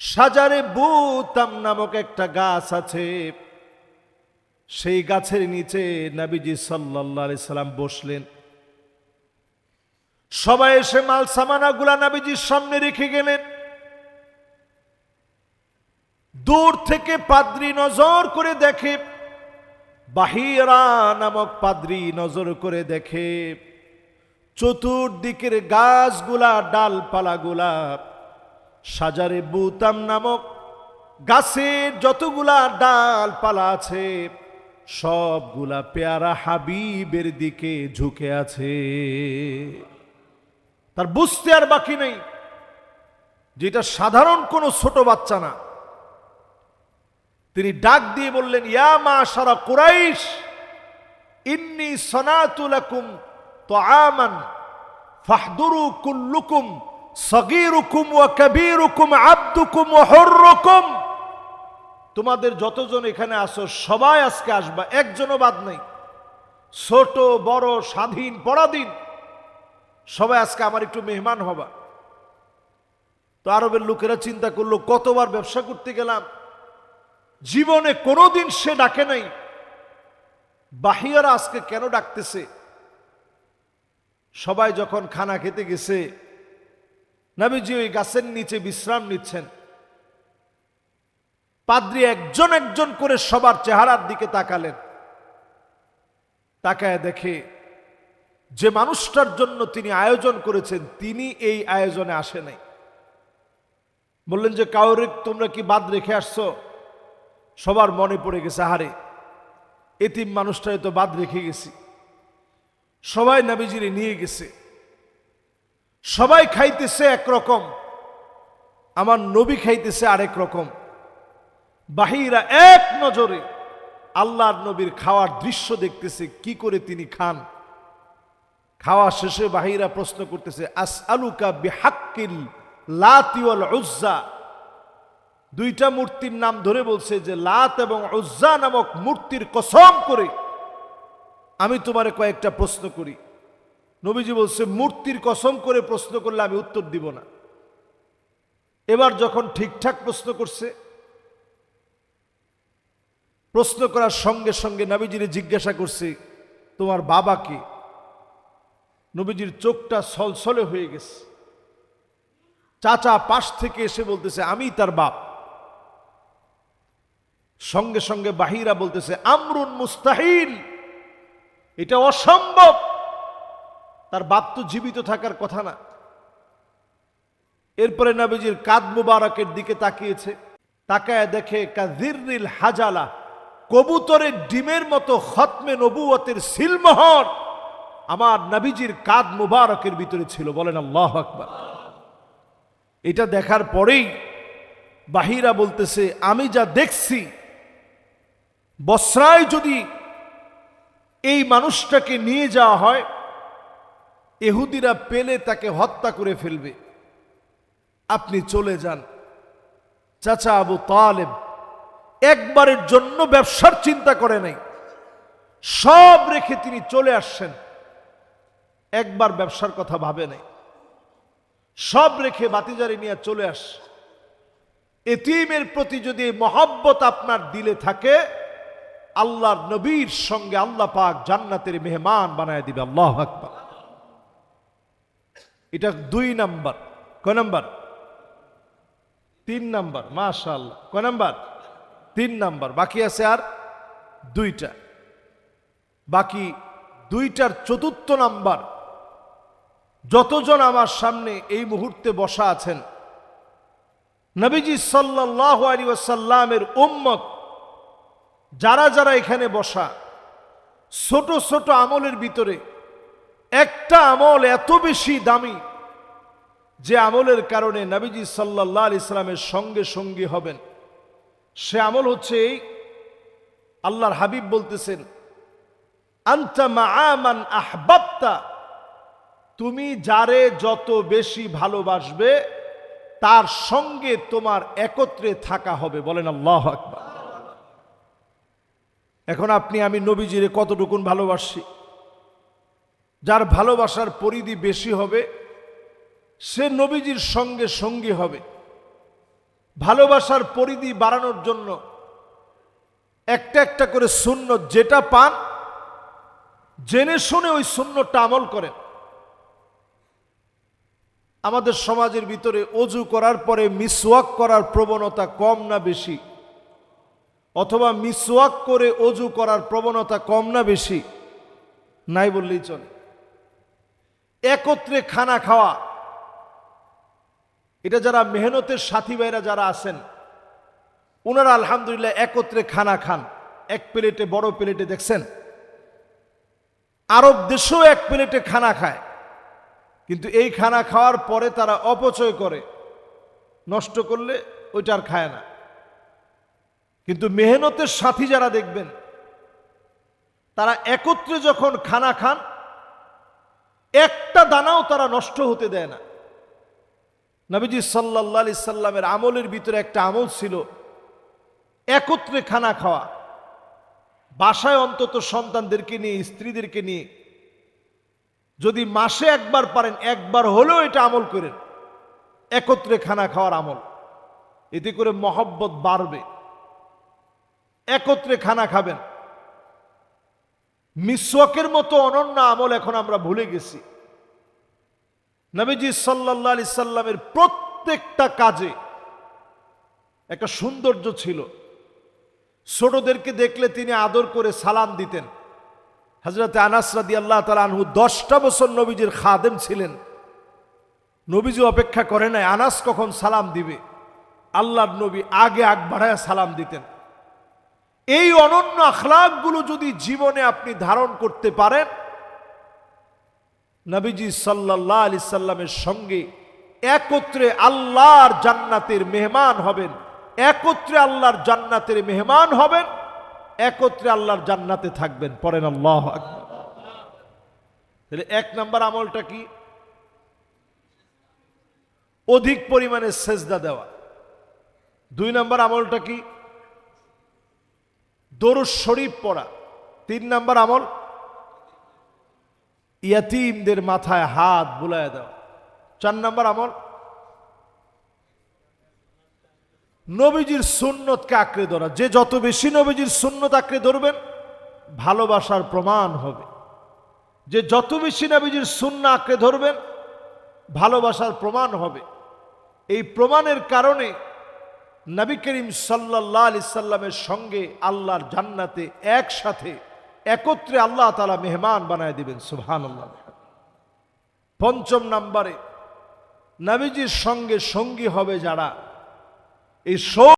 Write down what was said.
সাজারে বুতাম নামক একটা গাছ আছে। সেই গাছের নিচে নাবিজি সাল্লাহ সাল্লাম বসলেন। সবাই এসে মাল সামানাগুলা নাবিজির সামনে রেখে গেলেন। দূর থেকে পাদ্রি নজর করে দেখে, বাহিরা নামক পাদ্রি নজর করে দেখে, চতুর্দিকের গাছগুলা ডালপালা ডালপালাগুলা সাজারে বুতাম নামক গাছের যতগুলা ডালপালা আছে, সবগুলা পেয়ারা হাবিবের দিকে ঝুঁকে আছে। তার বুঝতে আর বাকি নেই যেটা সাধারণ কোনো ছোট বাচ্চা না। তিনি ডাক দিয়ে বললেন, ইয়া মা সারা কুরাইশ, ইন্নি সনাতুলাকুম তো আমান ফাহদুরু কুল্লুকুম সগীরুকুম ওয়া কাবীরুকুম, আব্দুকুম ওয়া হুররুকুম। তোমাদের যতজন এখানে আসো সবাই আজকে আসবা, একজনও বাদ নেই। ছোট, বড়, স্বাধীন, পরাধীন, সবাই আজকে আমার একটু মেহমান হবা। তো আরবের লোকেরা চিন্তা করল, কতবার ব্যবসা করতে গেলাম? জীবনে কোনোদিন সে ডাকে নাই। বাহিয়ারা আজকে কেন ডাকতেছে? সবাই যখন খানা খেতে গেছে নাবিজি ওই গাছের নিচে বিশ্রাম নিচ্ছেন। পাদ্রি একজন একজন করে সবার চেহারার দিকে তাকালেন। তাকায় দেখে যে মানুষটার জন্য তিনি আয়োজন করেছেন, তিনি এই আয়োজনে আসে নাই। বললেন যে কাউরে তোমরা কি বাদ রেখে আসছো? সবার মনে পড়ে গেছে হারে এতিম মানুষটাই তো বাদ রেখে গেছি। সবাই নাবিজিরে নিয়ে গেছে। সবাই খাইতেছে একরকম আমার নবী খাইতেছে আরেক রকম। বাহিরা এক নজরে আল্লাহর নবীর খাওয়ার দৃশ্য দেখতেছে, কি করে তিনি খান? খাওয়া শেষে বাহিরা প্রশ্ন করতেছে আস আলুকা বিহাক্কিল লাতিওয়াল উজ্জা। দুইটা মূর্তির নাম ধরে বলছে যে, লাত এবং উজ্জা নামক মূর্তির কসম করে আমি তোমারে কয়েকটা প্রশ্ন করি। নবীজি বলছে, মূর্তির কসম করে প্রশ্ন করলে আমি উত্তর দিব না। এবার যখন ঠিকঠাক প্রশ্ন করছে, প্রশ্ন করার সঙ্গে সঙ্গে নবীজিরে জিজ্ঞাসা করছে, তোমার বাবা কে? নবীজির চোখটা সলসলে হয়ে গেছে। চাচা পাশ থেকে এসে বলতেছে, আমি তার বাপ। সঙ্গে সঙ্গে বাহিরা বলতেছে, আমরুন মুস্তাহিল। এটা অসম্ভব! তার বাপ তো জীবিত থাকার কথা না। এরপরে নবীজির কাদ মুবারকের দিকে তাকিয়েছে। তাকায় দেখে কাজিরিল হাজালা কবুতরের ডিমের মতো খতমে নবুয়তের সিলমোহর আমার নবীজির কাদ মুবারকের ভিতরে ছিল। বলেন আল্লাহ আকবার। এটা দেখার পরেই বাহিরা বলতেছে, আমি যা দেখছি, বসরায় যদি এই মানুষটাকে নিয়ে যাওয়া হয় এহুদিরা পেলে তাকে হত্যা করে ফেলবে। আপনি চলে যান। চাচা আবু তালেব একবারের জন্য ব্যবসার চিন্তা করে নাই। সব রেখে তিনি চলে আসছেন। একবার ব্যবসার কথা ভাবে নাই। সব রেখে বাতিজারি নিয়ে চলে আস। এতিমের প্রতি যদি মহব্বত আপনার দিলে থাকে, আল্লাহর নবীর সঙ্গে আল্লাহ পাক জান্নাতের মেহমান বানায় দিবে। আল্লাহ আকবার। এটা দুই নাম্বার। কয় নাম্বার? তিন নাম্বার মাশাল কয় নাম্বার? তিন নাম্বার। বাকি আছে আর দুইটা। বাকি দুইটার চতুর্থ নাম্বার। যতজন আমার সামনে এই মুহূর্তে বসা আছেন, নবীজি সাল্লাহ আলী ওয়াসাল্লামের উম্মত, যারা যারা এখানে বসা, ছোট ছোট আমলের ভিতরে একটা আমল এত বেশি দামি যে আমলের কারণে নবীজি সাল্লাহ ইসলামের সঙ্গে সঙ্গী হবেন। সে আমল হচ্ছে এই, আল্লাহর হাবিব বলতেছেন, আন্তা আমান আহবাবতা তুমি যারে যত বেশি ভালোবাসবে, তার সঙ্গে তোমার একত্রে থাকা হবে। বলেন আল্লাহ আকবার। এখন আপনি, আমি নবীজিরে কতটুকুন ভালোবাসি? যার ভালোবাসার পরিধি বেশি হবে, সে নবীজির সঙ্গে সঙ্গী হবে। ভালোবাসার পরিধি বাড়ানোর জন্য একটা একটা করে শূন্য যেটা পান, জেনে শুনে ওই শূন্যটা আমল করেন। আমাদের সমাজের ভিতরে অজু করার পরে মিসওয়াক করার প্রবণতা কম না বেশি, অথবা মিসওয়াক করে অজু করার প্রবণতা কম না বেশি, নাই বললেই চলে। একত্রে খানা খাওয়া। এটা যারা মেহনতের সাথী ভাইরা যারা আছেন ওনারা আলহামদুলিল্লাহ একত্রে খানা খান। এক প্লেটে, বড় প্লেটে দেখছেন? আরব দেশেও এক প্লেটে খানা খায়। কিন্তু এই খানা খাওয়ার পরে তারা অপচয় করে। নষ্ট করলে ওইটা আর খায় না। কিন্তু মেহনতের সাথী যারা দেখবেন, তারা একত্রে যখন খানা খান একটা দানাও তারা নষ্ট হতে দেয় না। নবীজি সাল্লাহ আলি সাল্লামের আমলের ভিতরে একটা আমল ছিল, একত্রে খানা খাওয়া। বাসায় অন্তত সন্তানদেরকে নিয়ে, স্ত্রীদেরকে নিয়ে। যদি মাসে একবার পারেন, একবার হলেও এটা আমল করেন। একত্রে খানা খাওয়ার আমল। এতে করে মহব্বত বাড়বে। একত্রে খানা খাবেন। মিসওয়াকের মতো অনন্য আমল এখন আমরা ভুলে গেছি। নবীজি সাল্লাহ আলি সাল্লামের প্রত্যেকটা কাজে একটা সৌন্দর্য ছিল। ছোটদেরকে দেখলে তিনি আদর করে সালাম দিতেন। হজরত আনাস রাদি আল্লাহ আনহু দশটা বছর নবীজির খাদেম ছিলেন। নবীজি অপেক্ষা করে নাই, আনাস কখন সালাম দিবে? আল্লাহর নবী আগে আগ বাড়ায় সালাম দিতেন। এই অনন্য আখলাকগুলো যদি জীবনে আপনি ধারণ করতে পারেন, নবীজি সাল্লাহ আলি সাল্লামের সঙ্গে একত্রে আল্লাহর জান্নাতের মেহমান হবেন, একত্রে আল্লাহর জান্নাতের মেহমান হবেন, একত্রে আল্লাহর জান্নাতে থাকবেন। পড়েন আল্লাহ। তাহলে এক নম্বর আমলটা কি? অধিক পরিমাণে সেজদা দেওয়া। দুই নম্বর আমলটা কি? দরুদ শরীফ পড়া। তিন নাম্বার আমল, ইয়াতিমদের মাথায় হাত বুলায় দেওয়া। চার নাম্বার আমল, নবীজির সুন্নতকে আঁকড়ে ধরা। যে যত বেশি নবীজির সুন্নত আঁকড়ে ধরবেন, ভালোবাসার প্রমাণ হবে। যে যত বেশি নবীজির শূন্য আঁকড়ে ধরবেন, ভালোবাসার প্রমাণ হবে। এই প্রমাণের কারণে নবী করিম সাল্লাহ আলি সাল্লামের সঙ্গে আল্লাহর জান্নাতে একসাথে, একত্রে আল্লাহ তালা মেহমান বানায় দিবেন সুহান আল্লাহ পঞ্চম নাম্বারে, নবীজির সঙ্গে সঙ্গী হবে যারা? এই